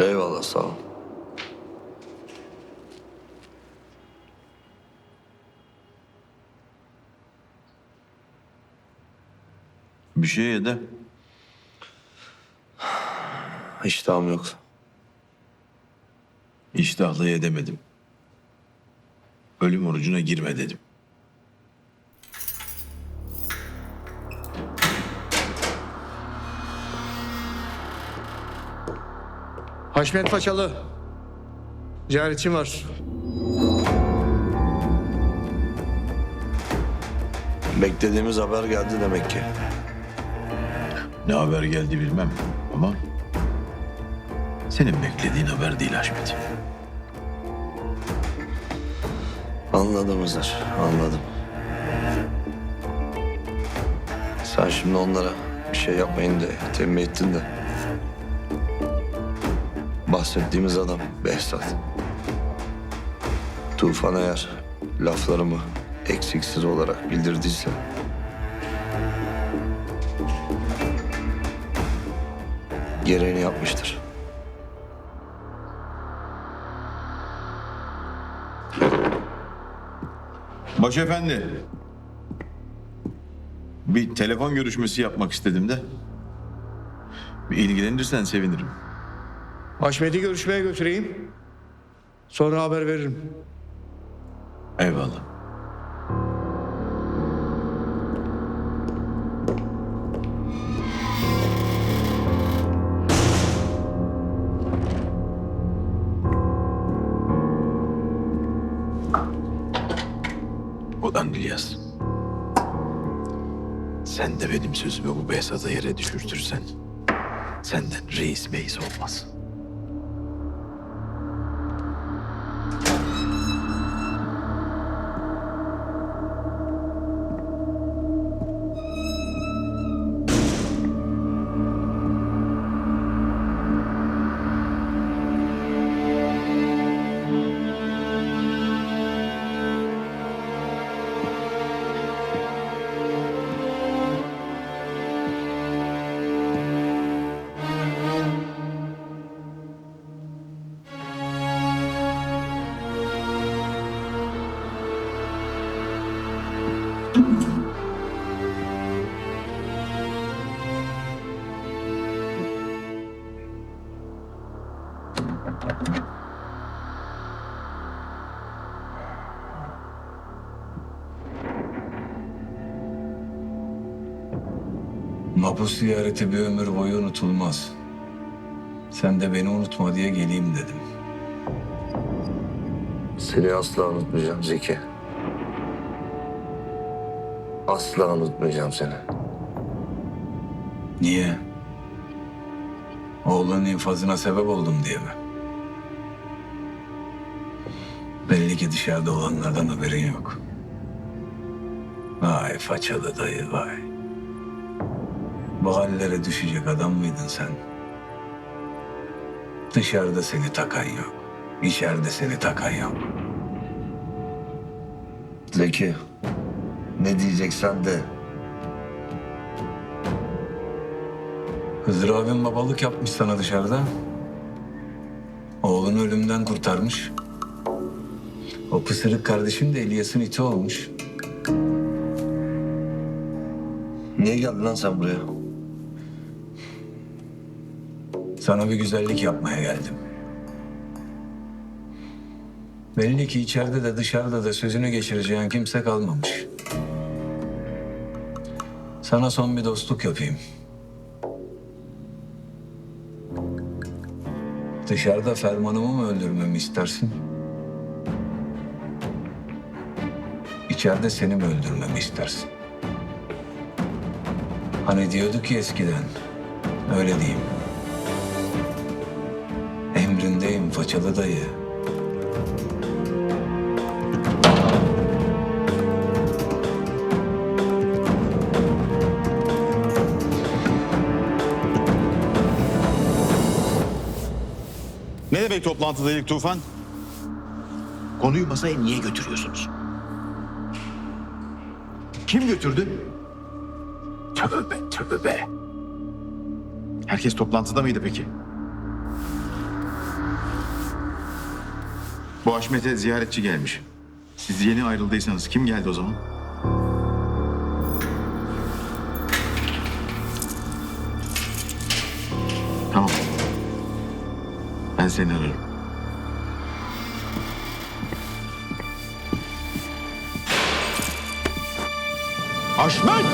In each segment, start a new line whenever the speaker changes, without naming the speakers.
Eyvallah sağ ol.
Bir şey ye.
İştahım yok.
İştahlı ye demedim. Ölüm orucuna girme dedim.
Haşmet Paçalı. Ziyaretçim var.
Beklediğimiz haber geldi demek ki.
Ne haber geldi bilmem ama... Senin beklediğin haber değil Haşmet.
Anladım Hızır, anladım. Sen şimdi onlara bir şey yapmayın diye tembih ettin de. Bahsettiğimiz adam Behzat. Tufan eğer laflarımı eksiksiz olarak bildirdiyse... gereğini yapmıştır.
Başefendi. Bir telefon görüşmesi yapmak istedim de. Bir ilgilenirsen sevinirim.
Haşmet'i görüşmeye götüreyim. Sonra haber veririm.
Eyvallah. Ulan. Sen de benim sözümü bu Behzat'a yere düşürtürsen... ...senden reis meis olmaz.
Mapus ziyareti bir ömür boyu unutulmaz. Sen de beni unutma diye geleyim dedim.
Seni asla unutmayacağım Zeki. Asla unutmayacağım seni.
Niye? Oğlunun infazına sebep oldum diye mi? Ki dışarıda olanlardan haberin yok. Vay façalı dayı vay. Bu hallere düşecek adam mıydın sen? Dışarıda seni takan yok. İçeride seni takan yok.
Zeki, ne diyeceksen de
Hızır abim babalık yapmış sana dışarıda. Oğlunu ölümden kurtarmış. O pısırık kardeşim de İlyas'ın iti olmuş.
niye geldin lan sen buraya?
Sana bir güzellik yapmaya geldim. Belli ki içeride de dışarıda da sözünü geçireceğin kimse kalmamış. Sana son bir dostluk yapayım. Dışarıda fermanımı mı öldürmemi istersin? İçeride seni mi öldürmemi istersin? Hani diyorduk ki eskiden, öyle diyeyim. Emrindeyim façalı dayı.
Ne demek toplantıdaydık Tufan? Konuyu masaya niye götürüyorsunuz? Kim götürdü? Tövbe tövbe. Herkes toplantıda mıydı peki? Bu Haşmet'e ziyaretçi gelmiş. Siz yeni ayrıldıysanız kim geldi o zaman? Tamam. Ben seni ararım. Haşmet!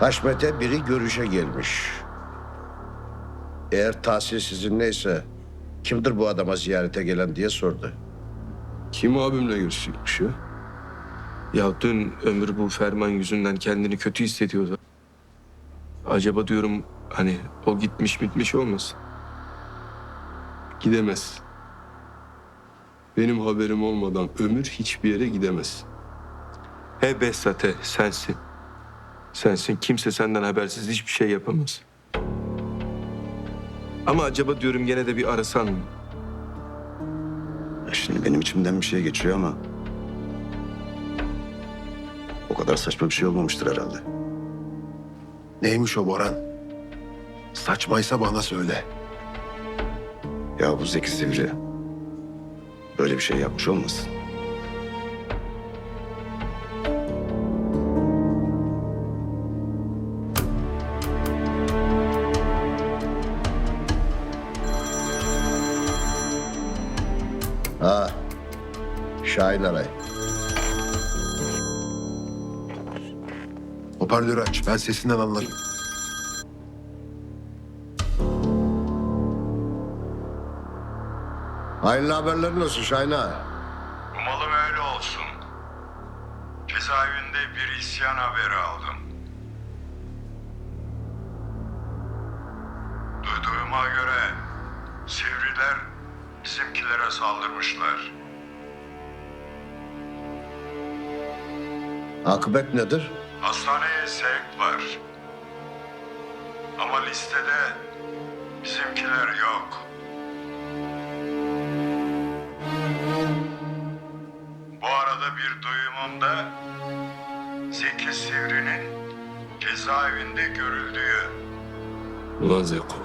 Haşmet'e biri görüşe gelmiş. Eğer tahsil sizin neyse kimdir bu adama ziyarete gelen diye sordu.
Kim abimle görüşecekmiş ya? Ya dün Ömür bu ferman yüzünden kendini kötü hissediyordu. Acaba diyorum hani o gitmiş gitmiş olmasın? Gidemez. Benim haberim olmadan Ömür hiçbir yere gidemez. He Behzat he sensin. Sensin. Kimse senden habersiz hiçbir şey yapamaz. Ama acaba diyorum gene de bir arasan mı?
Şimdi benim içimden bir şey geçiyor ama... O kadar saçma bir şey olmamıştır herhalde.
Neymiş o Boran? Saçmaysa bana söyle.
Ya bu Zeki Sivri böyle bir şey yapmış olmasın?
Şahin Aray.
Hoparlörü aç. Ben sesinden anlarım.
Hayırlı haberlerin olsun Şahin Ağa.
Umalım öyle olsun. Cezaevinde bir isyan haberi aldım. Duyduğuma göre Sivriler bizimkilere saldırmışlar.
Akıbet nedir?
Hastaneye sevk var. Ama listede bizimkiler yok. Bu arada bir duyumumda Zeki Sivri'nin cezaevinde görüldüğü.
Ulan Zeko.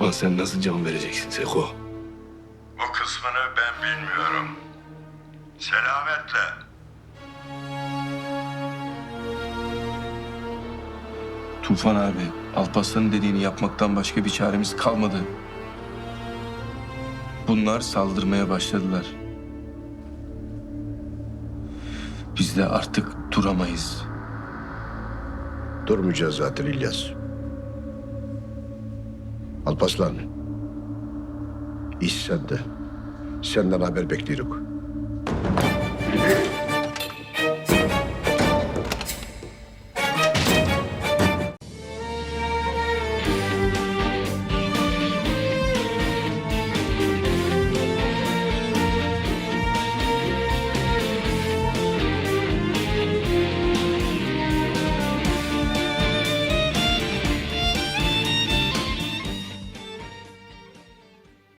Ulan sen nasıl can vereceksin Zeko?
O kısmını ben bilmiyorum. Selametle.
Tufan abi, Alparslan'ın dediğini yapmaktan başka bir çaremiz kalmadı. Bunlar saldırmaya başladılar. Biz de artık duramayız.
Durmayacağız zaten İlyas. Alpaslan. İş sende. Senden haber bekliyoruz.